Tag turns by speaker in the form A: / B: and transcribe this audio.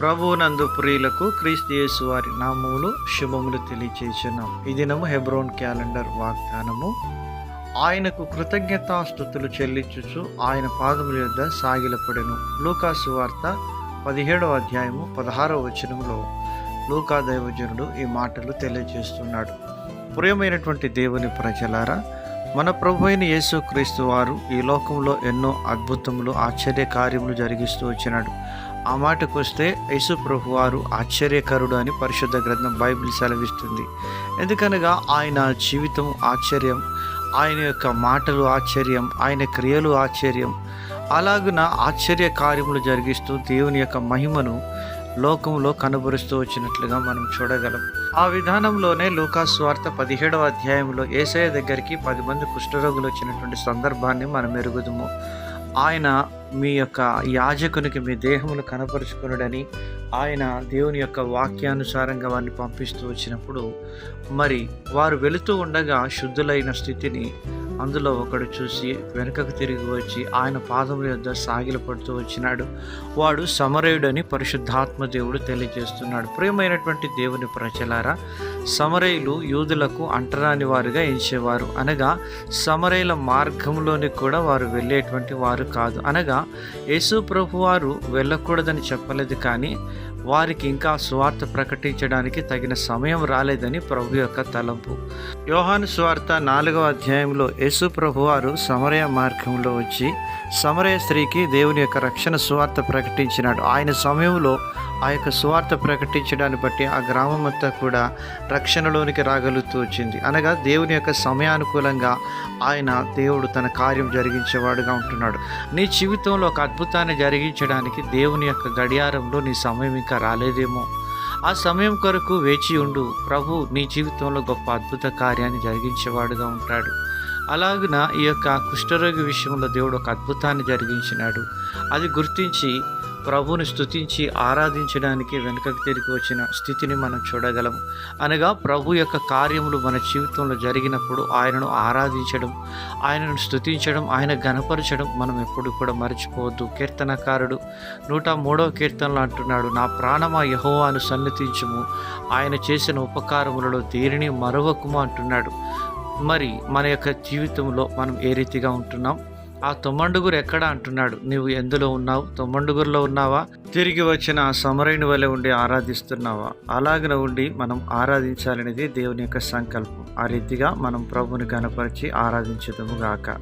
A: ప్రభువునందు ప్రియులకు క్రీస్తు యేసు వారి నామములు శుభములు తెలియచేస్తున్నాం ఈ దినము హెబ్రోన్ క్యాలెండర్ వాగ్దానము. ఆయనకు కృతజ్ఞతాస్థుతులు చెల్లించుచు ఆయన పాదముల యొద్ద సాగిలపడెను. లూకాసు వార్త పదిహేడవ అధ్యాయము పదహారవ వచనంలో లూకా దైవజనుడు ఈ మాటలు తెలియజేస్తున్నాడు. ప్రియమైనటువంటి దేవుని ప్రజలారా మన ప్రభు అయిన యేసుక్రీస్తు వారు ఈ లోకంలో ఎన్నో అద్భుతములు ఆశ్చర్య కార్యములు జరిగిస్తూ వచ్చినాడు. ఆ మాటకు వస్తే యేసు ప్రభు వారు ఆశ్చర్యకరుడు అని పరిశుద్ధ గ్రంథం బైబిల్ సెలవిస్తుంది. ఎందుకనగా ఆయన జీవితం ఆశ్చర్యం ఆయన యొక్క మాటలు ఆశ్చర్యం ఆయన క్రియలు ఆశ్చర్యం. అలాగున ఆశ్చర్య కార్యములు జరిగిస్తూ దేవుని యొక్క మహిమను లోకంలో కనబరుస్తూ వచ్చినట్లుగా మనం చూడగలం. ఆ విధానంలోనే లూకాస్వార్త పదిహేడవ అధ్యాయంలో ఏసయ దగ్గరికి పది మంది కుష్ఠరోగులు వచ్చినటువంటి సందర్భాన్ని మనం ఎరుగుదుము. ఆయన మీ యొక్క యాజకునికి మీ దేహమును కనపరుచుకునుడని ఆయన దేవుని యొక్క వాక్యానుసారంగా వారిని పంపిస్తూ వచ్చినప్పుడు మరి వారు వెళుతూ ఉండగా శుద్ధులైన స్థితిని అందులో ఒకడు చూసి వెనుకకు తిరిగి వచ్చి ఆయన పాదముల యొద్ద సాగిలపడుతూ వచ్చినాడు. వాడు సమరయుడని పరిశుద్ధాత్మ దేవుడు తెలియజేస్తున్నాడు. ప్రియమైనటువంటి దేవుని ప్రజలారా సమరయులు యూదులకు అంటరాని వారుగా ఎంచేవారు. అనగా సమరయుల మార్గంలోని కూడా వారు వెళ్ళేటువంటి వారు కాదు. అనగా యేసు ప్రభు వారు వెళ్ళకూడదని చెప్పలేదు కానీ వారికి ఇంకా సువార్త ప్రకటించడానికి తగిన సమయం రాలేదని ప్రభు యొక్క తలంపు. యోహాను సువార్త నాలుగవ అధ్యాయంలో యేసు ప్రభు వారు సమరయ మార్గంలో వచ్చి సమరయ స్త్రీకి దేవుని యొక్క రక్షణ సువార్త ప్రకటించినాడు. ఆయన సమయంలో ఆ యొక్క సువార్త ప్రకటించడాన్ని బట్టి ఆ గ్రామం అంతా కూడా రక్షణలోనికి రాగలుగుతూ వచ్చింది. అనగా దేవుని యొక్క సమయానుకూలంగా ఆయన దేవుడు తన కార్యం జరిగించేవాడుగా ఉంటున్నాడు. నీ జీవితంలో ఒక అద్భుతాన్ని జరిగించడానికి దేవుని యొక్క గడియారంలో నీ సమయం ఇంకా రాలేదేమో. ఆ సమయం కొరకు వేచి ఉండు. ప్రభు నీ జీవితంలో గొప్ప అద్భుత కార్యాన్ని జరిగించేవాడుగా ఉంటాడు. అలాగున ఈ యొక్క కుష్ఠరోగి విషయంలో దేవుడు ఒక అద్భుతాన్ని జరిగించినాడు. అది గుర్తించి ప్రభువుని స్తుతించి ఆరాధించడానికి వెనుకకు తిరిగి వచ్చిన స్థితిని మనం చూడగలం. అనగా ప్రభు యొక్క కార్యములు మన జీవితంలో జరిగినప్పుడు ఆయనను ఆరాధించడం ఆయనను స్తుతించడం ఆయన గణపరచడం మనం ఎప్పుడు కూడా మర్చిపోవద్దు. కీర్తనకారుడు నూట మూడవ కీర్తనలు అంటున్నాడు నా ప్రాణమా యహోవాను సన్నతించము ఆయన చేసిన ఉపకారములలో దేనిని మరవకుము? అంటున్నాడు. మరి మన యొక్క జీవితంలో మనం ఏ రీతిగా ఉంటున్నాం? ఆ తొమ్మండుగురు ఎక్కడ అంటున్నాడు? నువ్వు ఎందులో ఉన్నావు? తొమ్మండుగురులో ఉన్నావా? తిరిగి వచ్చిన ఆ సమరైన వలె ఉండి ఆరాధిస్తున్నావా? అలాగన ఉండి మనం ఆరాధించాలనేది దేవుని యొక్క సంకల్పం. ఆ రీతిగా మనం ప్రభుని కనపరిచి ఆరాధించదము గాక.